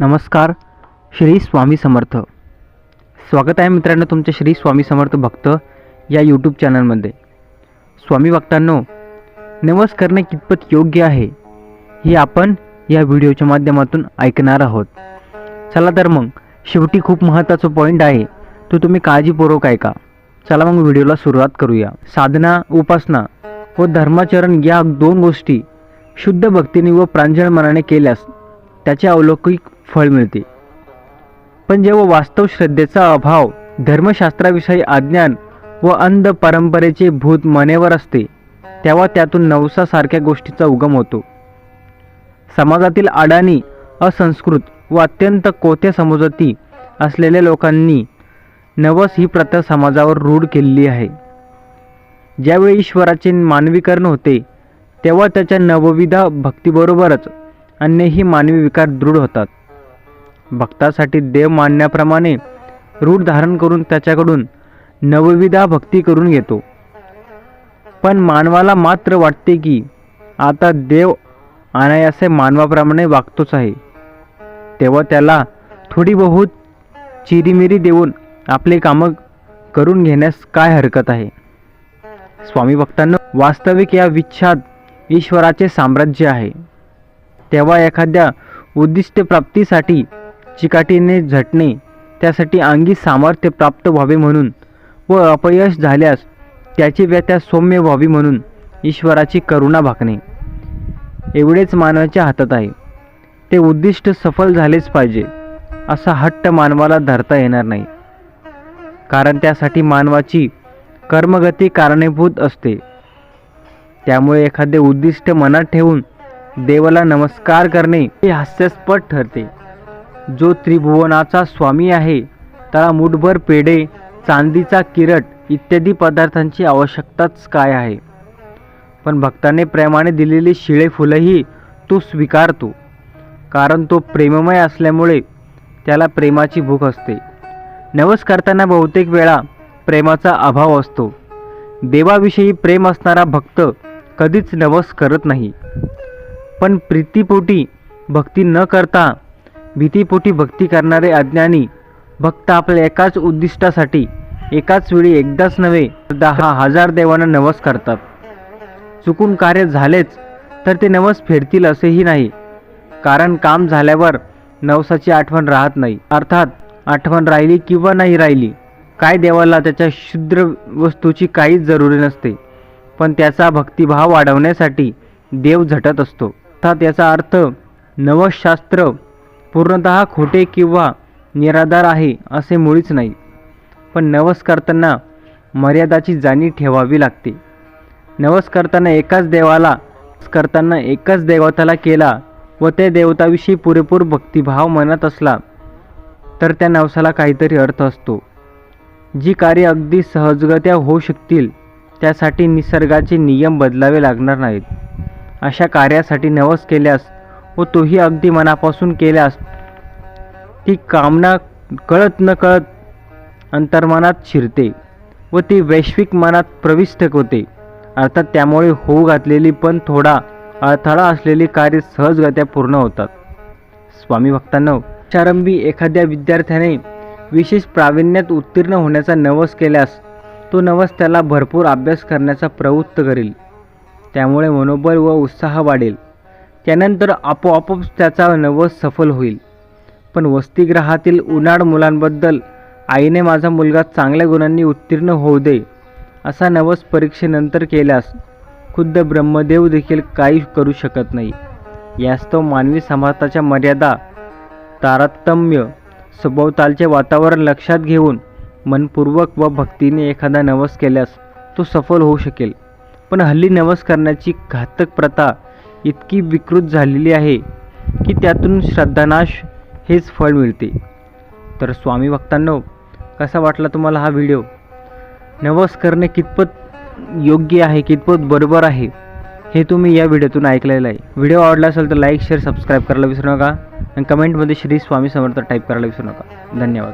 नमस्कार श्री स्वामी समर्थ. स्वागत आहे मित्रांनो तुमच्या श्री स्वामी समर्थ भक्त या यूट्यूब चॅनलमध्ये स्वामी भक्तांनो नवस करणे कितपत योग्य आहे हे आपण या व्हिडिओच्या माध्यमातून ऐकणार आहोत. चला तर मग शेवटी खूप महत्त्वाचा पॉईंट आहे तो तुम्ही काळजीपूर्वक ऐका. चला मग व्हिडिओला सुरुवात करूया. साधना उपासना व धर्माचरण या दोन गोष्टी शुद्ध भक्तीने व प्रांजळ मनाने केल्यास त्याचे अवलौकिक फळ मिळते. पण जेव्हा वास्तव श्रद्धेचा अभाव धर्मशास्त्राविषयी अज्ञान व अंध परंपरेचे भूत मनेवर असते तेव्हा त्यातून नवसासारख्या गोष्टीचा उगम होतो. समाजातील अडाणी असंस्कृत व अत्यंत कोथ्या समजुती असलेल्या लोकांनी नवस ही प्रथा समाजावर रूढ केलेली आहे. ज्यावेळी ईश्वराचे मानवीकरण होते तेव्हा त्याच्या नवविधा भक्तीबरोबरच अन्यही मानवी विकार दृढ होतात. भक्तासाठी देव मानण्याप्रमाणे रूढ धारण करून त्याच्याकडून नवविधा भक्ती करून घेतो. पण मानवाला मात्र वाटते की आता देव अनायासे मानवाप्रमाणे वागतोच आहे. तेव्हा त्याला थोडी बहुत चिरीमिरी देऊन आपले कामं करून घेण्यास काय हरकत आहे? स्वामी भक्तांना वास्तविक या विच्छाद ईश्वराचे साम्राज्य आहे. तेव्हा एखाद्या उद्दिष्ट प्राप्तीसाठी चिकाटीने झटणे त्यासाठी अंगी सामर्थ्य प्राप्त व्हावे म्हणून व अपयश झाल्यास त्याची व्यथा सौम्य व्हावी म्हणून ईश्वराची करुणा भाकणे. एवढेच मानवाच्या हातात आहे. ते उद्दिष्ट सफल झालेच पाहिजे असा हट्ट मानवाला धरता येणार नाही. कारण त्यासाठी मानवाची कर्मगती कारणीभूत असते. त्यामुळे एखादे उद्दिष्ट मनात ठेवून देवाला नमस्कार करणे हे हास्यास्पद ठरते. जो त्रिभुवनाचा स्वामी आहे त्याला मुठभर पेढे चांदीचा किरट इत्यादी पदार्थांची आवश्यकताच काय आहे? पण भक्ताने प्रेमाने दिलेली शिळे फुलंही तो स्वीकारतो कारण तो प्रेममय असल्यामुळे त्याला प्रेमाची भूक असते. नवस करताना बहुतेक वेळा प्रेमाचा अभाव असतो. देवाविषयी प्रेम असणारा भक्त कधीच नवस करत नाही. पण प्रीतीपोटी भक्ती न करता भीतीपोटी भक्ती करणारे अज्ञानी भक्त आपल्या एकाच उद्दिष्टासाठी एकाच वेळी एकदाच नव्हे दहा हजार देवांना नवस करतात. चुकून कार्य झालेच तर ते नवस फेडतील असेही नाही. कारण काम झाल्यावर नवसाची आठवण राहत नाही. अर्थात आठवण राहिली किंवा नाही राहिली काय देवाला त्याच्या शुद्र वस्तूची काहीच जरुरी नसते. पण त्याचा भक्तिभाव वाढवण्यासाठी देव झटत असतो. अर्थात याचा अर्थ नवशास्त्र पूर्णतः खोटे किंवा निराधार आहे असे मुळीच नाही. पण नवस करताना मर्यादाची जाणीव ठेवावी लागते. नवस करताना एकाच देवाला करताना एकाच देवताला केला व त्या देवताविषयी पुरेपूर भक्तिभाव मनात असला तर त्या नवसाला काहीतरी अर्थ असतो. जी कार्य अगदी सहजगत्या होऊ शकतील त्यासाठी निसर्गाचे नियम बदलावे लागणार नाहीत. अशा कार्यासाठी नवस केल्यास व तोही अगदी मनापासून केल्यास ती कामना कळत न कळत अंतर्मनात शिरते व ती वैश्विक मनात प्रविष्ट होते. अर्थात त्यामुळे होऊ घातलेली पण थोडा अडथळा असलेली कार्य सहजगत्या पूर्ण होतात. स्वामी भक्तांनो प्रारंभी एखाद्या विद्यार्थ्याने विशेष प्रावीण्यात उत्तीर्ण होण्याचा नवस केल्यास तो नवस त्याला भरपूर अभ्यास करण्याचा प्रवृत्त करेल. त्यामुळे मनोबल व उत्साह वाढेल. त्यानंतर आपोआप त्याचा नवस सफल होईल. पण वसतिगृहातील उन्हाळ मुलांबद्दल आईने माझा मुलगा चांगल्या गुणांनी उत्तीर्ण होऊ दे असा नवस परीक्षेनंतर केल्यास खुद्द ब्रह्मदेव देखील काही करू शकत नाही. यास्तव मानवी समाजाच्या मर्यादा तारतम्य सभोवतालचे वातावरण लक्षात घेऊन मनपूर्वक व भक्तीने एखादा नवस केल्यास तो सफल होऊ शकेल. पण हल्ली नवस करण्याची घातक प्रथा इतकी विकृत झालेली आहे की त्यातून श्रद्धानाश हेच फळ मिळते. तर स्वामी भक्तांनो कसा वाटला तुम्हाला हा व्हिडिओ? नवस करणे कितपत योग्य आहे कितपत बरोबर आहे हे तुम्ही या व्हिडिओतून ऐकलेलं आहे. व्हिडिओ आवडला असेल तर लाईक शेअर सबस्क्राईब करायला विसरू नका. आणि कमेंटमध्ये श्री स्वामी समर्थ टाईप करायला विसरू नका. धन्यवाद.